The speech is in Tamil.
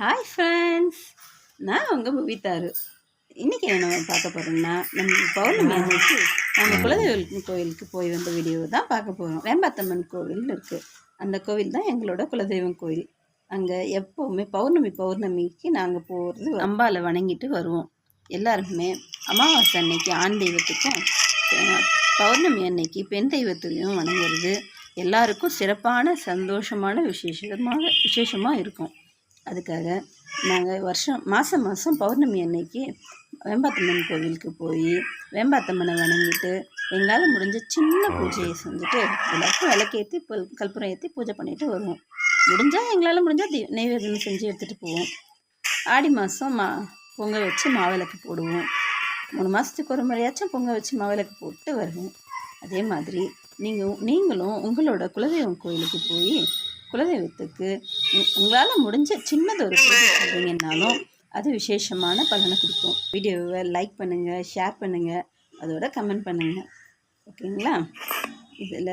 ஹாய் ஃப்ரெண்ட்ஸ் நான் உங்கள் புவித்தாரு இன்றைக்கி நம்ம பார்க்க போகிறோம்னா நம்ம பௌர்ணமி அன்னைக்கு நம்ம குலதெய்வம் கோயிலுக்கு போய் வந்த வீடியோ தான் பார்க்க போகிறோம் வேம்பாத்தம்மன் கோவில் இருக்குது அந்த கோவில் தான் எங்களோட குலதெய்வம் கோயில். அங்கே எப்போவுமே பௌர்ணமி பௌர்ணமிக்கு நாங்கள் போகிறது அம்பாவை வணங்கிட்டு வருவோம். எல்லாருக்குமே அமாவாசை அன்னைக்கு ஆண் தெய்வத்துக்கும் பௌர்ணமி அன்னைக்கு பெண் தெய்வத்தையும் வணங்குறது எல்லாருக்கும் சிறப்பான சந்தோஷமான விசேஷமாக விசேஷமாக இருக்கும். அதுக்காக நாங்கள் வருஷம் மாதம் மாதம் பௌர்ணமி அன்னைக்கு வேம்பாத்தம்மன் கோவிலுக்கு போய் வேம்பாத்தம்மனை வணங்கிட்டு எங்களால் முடிஞ்ச சின்ன பூஜையை செஞ்சுட்டு எல்லாருக்கும் விளக்கேற்றி பல் கற்பூரம் ஏற்றி பூஜை பண்ணிட்டு வருவோம். முடிஞ்சால் எங்களால் முடிஞ்சால் தி நெய்வேத்தியம் செஞ்சு எடுத்துகிட்டு போவோம். ஆடி மாதம் மா பொங்கல் வச்சு மாவிளக்கு போடுவோம். மூணு மாதத்துக்கு ஒரு முறையாச்சும் பொங்கல் வச்சு மாவிளக்கு போட்டு வருவோம். அதே மாதிரி நீங்கள் நீங்களும் உங்களோட குலதெய்வம் கோயிலுக்கு போய் குலதெய்வத்துக்கு உங்களால் முடிஞ்ச சின்னதொரு ஒரு பூஜை பண்ணுறீங்கன்னாலும் அது விசேஷமான பலனை கொடுக்கும். வீடியோவை லைக் பண்ணுங்கள் ஷேர் பண்ணுங்கள் அதோட கமெண்ட் பண்ணுங்கள் ஓகேங்களா இதில்